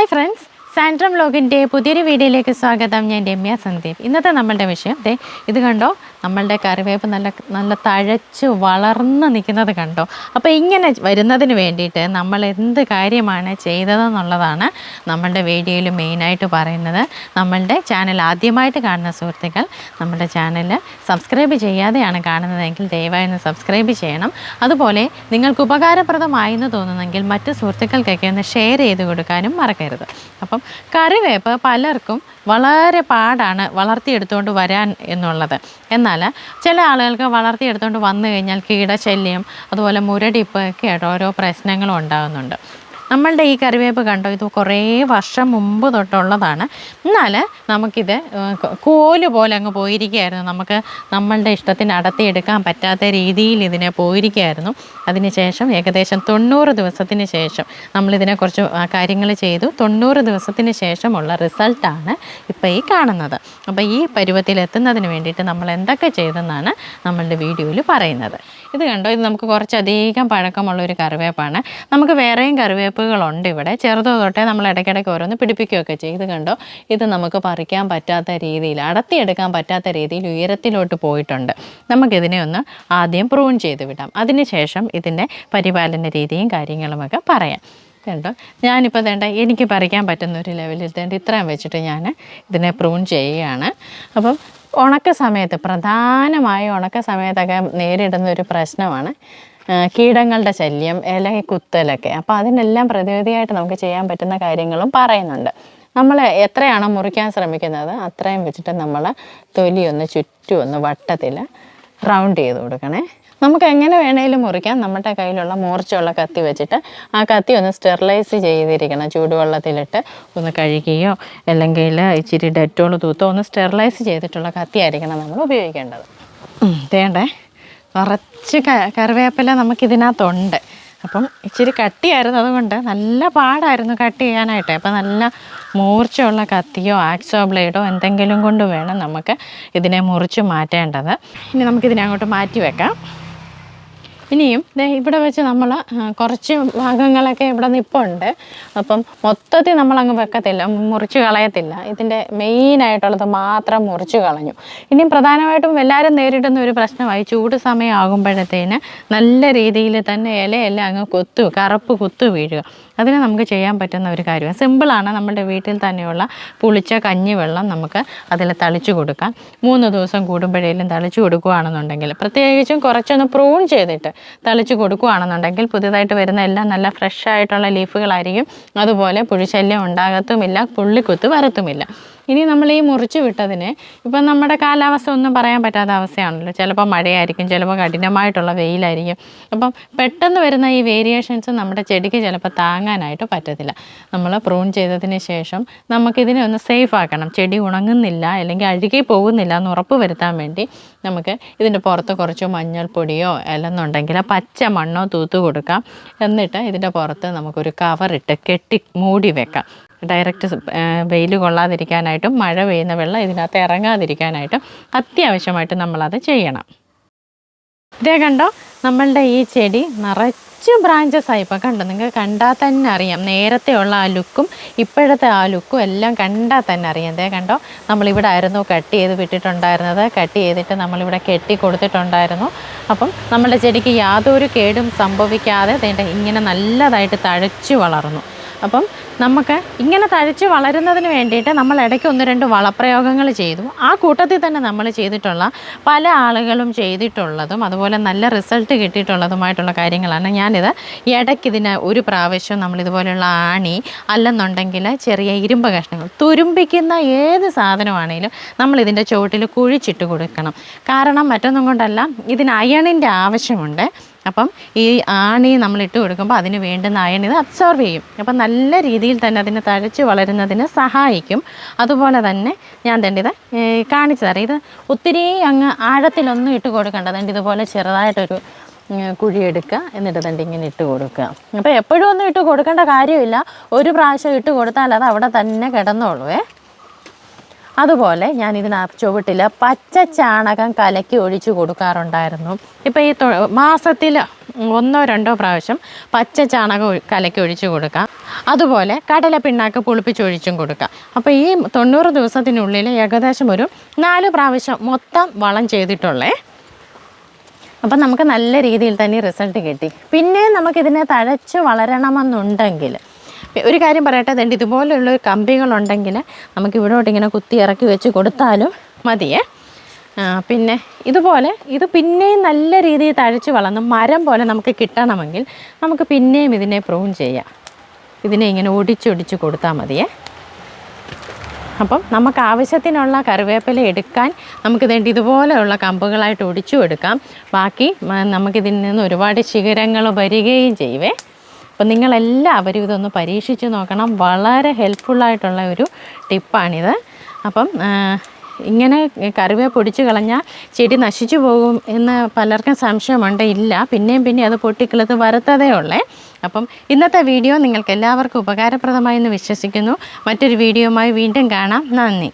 Hi friends സാൻഡ്രം ലോഗിന്റെ പുതിയൊരു വീഡിയോയിലേക്ക് സ്വാഗതം. ഞാൻ രമ്യ സന്ദീപ്. ഇന്നത്തെ നമ്മളുടെ വിഷയം ദേ ഇത് കണ്ടോ? നമ്മളുടെ കറിവേപ്പ് നല്ല നല്ല തഴച്ച് വളർന്ന് നിൽക്കുന്നത് കണ്ടോ? അപ്പോൾ ഇങ്ങനെ വരുന്നതിന് വേണ്ടിയിട്ട് നമ്മൾ എന്ത് കാര്യമാണ് ചെയ്തതെന്നുള്ളതാണ് നമ്മളുടെ വീഡിയോയിൽ മെയിനായിട്ട് പറയുന്നത്. നമ്മളുടെ ചാനൽ ആദ്യമായിട്ട് കാണുന്ന സുഹൃത്തുക്കൾ നമ്മുടെ ചാനൽ സബ്സ്ക്രൈബ് ചെയ്യാതെയാണ് കാണുന്നതെങ്കിൽ ദയവായി ഒന്ന് സബ്സ്ക്രൈബ് ചെയ്യണം. അതുപോലെ നിങ്ങൾക്ക് ഉപകാരപ്രദമായി എന്ന് തോന്നുന്നെങ്കിൽ മറ്റ് സുഹൃത്തുക്കൾക്കൊക്കെ ഒന്ന് ഷെയർ ചെയ്ത് കൊടുക്കാനും മറക്കരുത്. അപ്പം കറിവേപ്പ് പലർക്കും വളരെ പാടാണ് വളർത്തിയെടുത്തുകൊണ്ട് വരാൻ എന്നുള്ളത്. എന്നാൽ ചില ആളുകൾക്ക് വളർത്തിയെടുത്തുകൊണ്ട് വന്നു കഴിഞ്ഞാൽ കീടശല്യം അതുപോലെ മുരടിപ്പ് ഒക്കെ ആയിട്ട് ഓരോ പ്രശ്നങ്ങളും ഉണ്ടാകുന്നുണ്ട്. നമ്മളുടെ ഈ കറിവേപ്പ് കണ്ടോ? ഇത് കുറേ വർഷം മുമ്പ് തൊട്ടുള്ളതാണ്. എന്നാൽ നമുക്കിത് കോൽ പോലെ അങ്ങ് പോയിരിക്കുകയായിരുന്നു. നമുക്ക് നമ്മളുടെ ഇഷ്ടത്തിന് അടത്തിയെടുക്കാൻ പറ്റാത്ത രീതിയിൽ ഇതിനെ പോയിരിക്കുകയായിരുന്നു. അതിനുശേഷം ഏകദേശം തൊണ്ണൂറ് ദിവസത്തിന് ശേഷം നമ്മളിതിനെ കുറച്ച് കാര്യങ്ങൾ ചെയ്തു. തൊണ്ണൂറ് ദിവസത്തിന് ശേഷമുള്ള റിസൾട്ടാണ് ഇപ്പോൾ ഈ കാണുന്നത്. അപ്പോൾ ഈ പരുവത്തിൽ എത്തുന്നതിന് വേണ്ടിയിട്ട് നമ്മൾ എന്തൊക്കെ ചെയ്തെന്നാണ് നമ്മളുടെ വീഡിയോയിൽ പറയുന്നത്. ഇത് കണ്ടോ? ഇത് നമുക്ക് കുറച്ചധികം പഴക്കമുള്ള ഒരു കറിവേപ്പാണ്. നമുക്ക് വേറെയും കറിവേപ്പുകളുണ്ട് ഇവിടെ. ചെറുതോ തൊട്ടേ നമ്മൾ ഇടയ്ക്കിടയ്ക്ക് ഓരോന്ന് പിടിപ്പിക്കുകയൊക്കെ ചെയ്ത് കണ്ടോ? ഇത് നമുക്ക് പറിക്കാൻ പറ്റാത്ത രീതിയിൽ അടത്തിയെടുക്കാൻ പറ്റാത്ത രീതിയിൽ ഉയരത്തിലോട്ട് പോയിട്ടുണ്ട്. നമുക്കിതിനെ ഒന്ന് ആദ്യം പ്രൂൺ ചെയ്ത് വിടാം. അതിനുശേഷം ഇതിന്റെ പരിപാലന രീതിയും കാര്യങ്ങളുമൊക്കെ പറയാം. കണ്ടോ? ഞാനിപ്പോൾ തേണ്ട എനിക്ക് പറിക്കാൻ പറ്റുന്ന ഒരു ലെവലിൽ തേണ്ട ഇത്രയും വെച്ചിട്ട് ഞാൻ ഇതിനെ പ്രൂൺ ചെയ്യുകയാണ്. അപ്പം ഉണക്ക സമയത്ത് പ്രധാനമായും ഉണക്ക സമയത്തൊക്കെ നേരിടുന്ന ഒരു പ്രശ്നമാണ്. കീടങ്ങളുടെ ശല്യം അല്ലെങ്കിൽ കുത്തലൊക്കെ. അപ്പോൾ അതിനെല്ലാം പ്രതിവിധിയായിട്ട് നമുക്ക് ചെയ്യാൻ പറ്റുന്ന കാര്യങ്ങളും പറയുന്നുണ്ട്. നമ്മൾ എത്രയാണോ മുറിക്കാൻ ശ്രമിക്കുന്നത് അത്രയും വെച്ചിട്ട് നമ്മൾ തൊലി ഒന്ന് ചുറ്റും ഒന്ന് വട്ടത്തിൽ റൗണ്ട് ചെയ്ത് കൊടുക്കണേ. നമുക്ക് എങ്ങനെ വേണേലും മുറിക്കാം. നമ്മുടെ കയ്യിലുള്ള മൂർച്ചയുള്ള കത്തി വെച്ചിട്ട് ആ കത്തി ഒന്ന് സ്റ്റെറിലൈസ് ചെയ്തിരിക്കണം. ചൂടുവെള്ളത്തിലിട്ട് ഒന്ന് കഴുകിയോ അല്ലെങ്കിൽ ഇച്ചിരി ഡെറ്റോൾ തൂത്തോ ഒന്ന് സ്റ്റെറിലൈസ് ചെയ്തിട്ടുള്ള കത്തിയായിരിക്കണം നമ്മൾ ഉപയോഗിക്കേണ്ടത്. ഉം, ക കറിവേപ്പില നമുക്കിതിനകത്തുണ്ട്. അപ്പം ഇച്ചിരി കട്ടിയായിരുന്നു അതുകൊണ്ട് നല്ല പാടായിരുന്നു കട്ട് ചെയ്യാനായിട്ട്. അപ്പം നല്ല മൂർച്ചയുള്ള കത്തിയോ ആക്സോ ബ്ലേഡോ എന്തെങ്കിലും കൊണ്ട് വേണം നമുക്ക് ഇതിനെ മുറിച്ച് മാറ്റേണ്ടത്. ഇനി നമുക്കിതിനെ അങ്ങോട്ട് മാറ്റി വെക്കാം. ഇനിയും ഇവിടെ വെച്ച് നമ്മൾ കുറച്ച് ഭാഗങ്ങളൊക്കെ ഇവിടെ നിൽപ്പുണ്ട് അപ്പം മൊത്തത്തിൽ നമ്മളങ്ങ് വെക്കത്തില്ല മുറിച്ച് കളയത്തില്ല. ഇതിന്റെ മെയിനായിട്ടുള്ളത് മാത്രം മുറിച്ച് കളഞ്ഞു. ഇനിയും പ്രധാനമായിട്ടും എല്ലാവരും നേരിടുന്ന ഒരു പ്രശ്നമായി ചൂട് സമയമാകുമ്പോഴത്തേന് നല്ല രീതിയിൽ തന്നെ ഇലയെല്ലാം അങ്ങ് കൊത്തു കറുപ്പ് കുത്തു വീഴുക അതിന് നമുക്ക് ചെയ്യാൻ പറ്റുന്ന ഒരു കാര്യമാണ്. സിമ്പിളാണ് നമ്മുടെ വീട്ടിൽ തന്നെയുള്ള പുളിച്ച കഞ്ഞിവെള്ളം നമുക്ക് അതിൽ തളിച്ചു കൊടുക്കാം. മൂന്ന് ദിവസം കൂടുമ്പോഴേലും തളിച്ചു കൊടുക്കുകയാണെന്നുണ്ടെങ്കിൽ പ്രത്യേകിച്ചും കുറച്ചൊന്ന് പ്രൂൺ ചെയ്തിട്ട് തളിച്ചു കൊടുക്കുകയാണെന്നുണ്ടെങ്കിൽ പുതിയതായിട്ട് വരുന്ന എല്ലാം നല്ല ഫ്രഷ് ആയിട്ടുള്ള ലീഫുകളായിരിക്കും അതുപോലെ പുഴുശല്യം ഉണ്ടാകത്തുമില്ല പുള്ളിക്കുത്ത് വരത്തുമില്ല. ഇനി നമ്മൾ ഈ മുറിച്ച് വിട്ടതിന് ഇപ്പം നമ്മുടെ കാലാവസ്ഥ ഒന്നും പറയാൻ പറ്റാത്ത അവസ്ഥയാണല്ലോ. ചിലപ്പോൾ മഴയായിരിക്കും ചിലപ്പോൾ കഠിനമായിട്ടുള്ള വെയിലായിരിക്കും. അപ്പം പെട്ടെന്ന് വരുന്ന ഈ വേരിയേഷൻസ് നമ്മുടെ ചെടിക്ക് ചിലപ്പോൾ താങ്ങാനായിട്ട് പറ്റത്തില്ല. നമ്മൾ പ്രൂൺ ചെയ്തതിന് ശേഷം നമുക്കിതിനെ ഒന്ന് സേഫ് ആക്കണം. ചെടി ഉണങ്ങുന്നില്ല അല്ലെങ്കിൽ അഴുകി പോകുന്നില്ല എന്ന് ഉറപ്പ് വരുത്താൻ വേണ്ടി നമുക്ക് ഇതിന്റെ പുറത്ത് കുറച്ച് മഞ്ഞൾപ്പൊടിയോ അല്ലെന്നുണ്ടെങ്കിൽ പച്ച മണ്ണോ തൂത്ത് കൊടുക്കാം. എന്നിട്ട് ഇതിന്റെ പുറത്ത് നമുക്കൊരു കവറിട്ട് കെട്ടി മൂടി വെക്കാം. ഡയറക്റ്റ് വെയിൽ കൊള്ളാതിരിക്കാനായിട്ടും മഴ പെയ്യുന്ന വെള്ളം ഇതിനകത്ത് ഇറങ്ങാതിരിക്കാനായിട്ടും അത്യാവശ്യമായിട്ട് നമ്മളത് ചെയ്യണം. ഇതേ കണ്ടോ? നമ്മളുടെ ഈ ചെടി നിറച്ച് ബ്രാഞ്ചസ് ആയി. ഇപ്പോൾ കണ്ടോ? നിങ്ങൾക്ക് കണ്ടാൽ തന്നെ അറിയാം. നേരത്തെ ഉള്ള ആ ലുക്കും ഇപ്പോഴത്തെ ആ ലുക്കും എല്ലാം കണ്ടാൽ തന്നെ അറിയാം. ഇതേ കണ്ടോ? നമ്മളിവിടെ ആയിരുന്നു കട്ട് ചെയ്ത് വിട്ടിട്ടുണ്ടായിരുന്നത്. കട്ട് ചെയ്തിട്ട് നമ്മളിവിടെ കെട്ടി കൊടുത്തിട്ടുണ്ടായിരുന്നു. അപ്പം നമ്മളുടെ ചെടിക്ക് യാതൊരു കേടും സംഭവിക്കാതെ ഇങ്ങനെ നല്ലതായിട്ട് തഴച്ചു വളർന്നു. അപ്പം നമുക്ക് ഇങ്ങനെ തഴച്ച് വളരുന്നതിന് വേണ്ടിയിട്ട് നമ്മൾ ഇടയ്ക്ക് ഒന്ന് രണ്ട് വളപ്രയോഗങ്ങൾ ചെയ്തു. ആ കൂട്ടത്തിൽ തന്നെ നമ്മൾ ചെയ്തിട്ടുള്ള പല ആളുകളും ചെയ്തിട്ടുള്ളതും അതുപോലെ നല്ല റിസൾട്ട് കിട്ടിയിട്ടുള്ളതുമായിട്ടുള്ള കാര്യങ്ങളാണ്. ഞാനിത് ഇടയ്ക്ക് ഇതിന് ഒരു പ്രാവശ്യം നമ്മൾ ഇതുപോലെയുള്ള ആണി അല്ലെന്നുണ്ടെങ്കിൽ ചെറിയ ഇരുമ്പ് കഷ്ണങ്ങൾ തുരുമ്പിക്കുന്ന ഏത് സാധനമാണെങ്കിലും നമ്മൾ ഇതിന്റെ ചുവട്ടിൽ കുഴിച്ചിട്ട് കൊടുക്കണം. കാരണം മറ്റൊന്നും കൊണ്ടല്ല ഇതിന് അയണിന്റെ ആവശ്യമുണ്ട്. അപ്പം ഈ ആണി നമ്മൾ ഇട്ട് കൊടുക്കുമ്പോൾ അതിന് വേണ്ടുന്ന അയൺ ഇത് അബ്സോർവ് ചെയ്യും. അപ്പം നല്ല രീതിയിൽ തന്നെ അതിനെ തഴച്ച് വളരുന്നതിന് സഹായിക്കും. അതുപോലെ തന്നെ ഞാൻ തന്നെ ഇത് കാണിച്ചു തരാം ഇത് ഒത്തിരി അങ്ങ് ആഴത്തിലൊന്നും ഇട്ട് കൊടുക്കേണ്ട. അതുകൊണ്ട് ഇതുപോലെ ചെറുതായിട്ടൊരു കുഴി കുഴിയെടുക്കുക എന്നിട്ട് തണ്ട് ഇങ്ങനെ ഇട്ട് കൊടുക്കുക. അപ്പോൾ എപ്പോഴും ഒന്നും ഇട്ട് കൊടുക്കേണ്ട കാര്യമില്ല. ഒരു പ്രാവശ്യം ഇട്ട് കൊടുത്താൽ അത് അവിടെ തന്നെ കിടന്നോളൂ അതുപോലെ ഞാൻ ഇതിന് ചുവട്ടിൽ പച്ച ചാണകം കലക്കി ഒഴിച്ചു കൊടുക്കാറുണ്ടായിരുന്നു. ഇപ്പോൾ ഈ മാസത്തിൽ ഒന്നോ രണ്ടോ പ്രാവശ്യം പച്ച ചാണകം കലക്കി ഒഴിച്ചു കൊടുക്കാം. അതുപോലെ കടല പിണ്ണാക്ക് പുളിപ്പിച്ചൊഴിച്ചും കൊടുക്കാം. അപ്പോൾ ഈ തൊണ്ണൂറ് ദിവസത്തിനുള്ളിൽ ഏകദേശം ഒരു നാല് പ്രാവശ്യം മൊത്തം വളം ചെയ്തിട്ടുള്ളേ. അപ്പം നമുക്ക് നല്ല രീതിയിൽ തന്നെ റിസൾട്ട് കിട്ടി. പിന്നെ നമുക്കിതിനെ തഴച്ച് വളരണമെന്നുണ്ടെങ്കിൽ ഒരു കാര്യം പറയട്ടെ അതുകൊണ്ട് ഇതുപോലെയുള്ള കമ്പികളുണ്ടെങ്കിൽ നമുക്ക് ഇവിടോട്ട് ഇങ്ങനെ കുത്തി ഇറക്കി വെച്ച് കൊടുത്താലും മതിയേ. പിന്നെ ഇതുപോലെ ഇത് പിന്നെയും നല്ല രീതിയിൽ തഴച്ച് വളർന്ന് മരം പോലെ നമുക്ക് കിട്ടണമെങ്കിൽ നമുക്ക് പിന്നെയും ഇതിനെ പ്രൂൺ ചെയ്യാം. ഇതിനെ ഇങ്ങനെ ഒടിച്ചൊടിച്ച് കൊടുത്താൽ മതിയേ. അപ്പം നമുക്ക് ആവശ്യത്തിനുള്ള കറിവേപ്പില എടുക്കാൻ നമുക്ക് വേണ്ടി ഇതുപോലെയുള്ള കമ്പുകളായിട്ട് ഒടിച്ചു എടുക്കാം. ബാക്കി നമുക്കിതിൽ നിന്ന് ഒരുപാട് ശിഖരങ്ങൾ വരികയും ചെയ്യുവേ. അപ്പം നിങ്ങളെല്ലാവരും ഇതൊന്ന് പരീക്ഷിച്ച് നോക്കണം. വളരെ ഹെൽപ്ഫുള്ളായിട്ടുള്ള ഒരു ടിപ്പാണിത്. അപ്പം ഇങ്ങനെ കറിവേ പൊടിച്ച് കളഞ്ഞാൽ ചെടി നശിച്ചു പോകും എന്ന് പലർക്കും സംശയമുണ്ട് ഇല്ല. പിന്നെയും പിന്നെ അത് പൊട്ടിക്കിളത്ത് വരത്തതേ ഉള്ളേ. അപ്പം ഇന്നത്തെ വീഡിയോ നിങ്ങൾക്ക് എല്ലാവർക്കും ഉപകാരപ്രദമായി എന്ന് വിശ്വസിക്കുന്നു. മറ്റൊരു വീഡിയോയുമായി വീണ്ടും കാണാം. നന്ദി.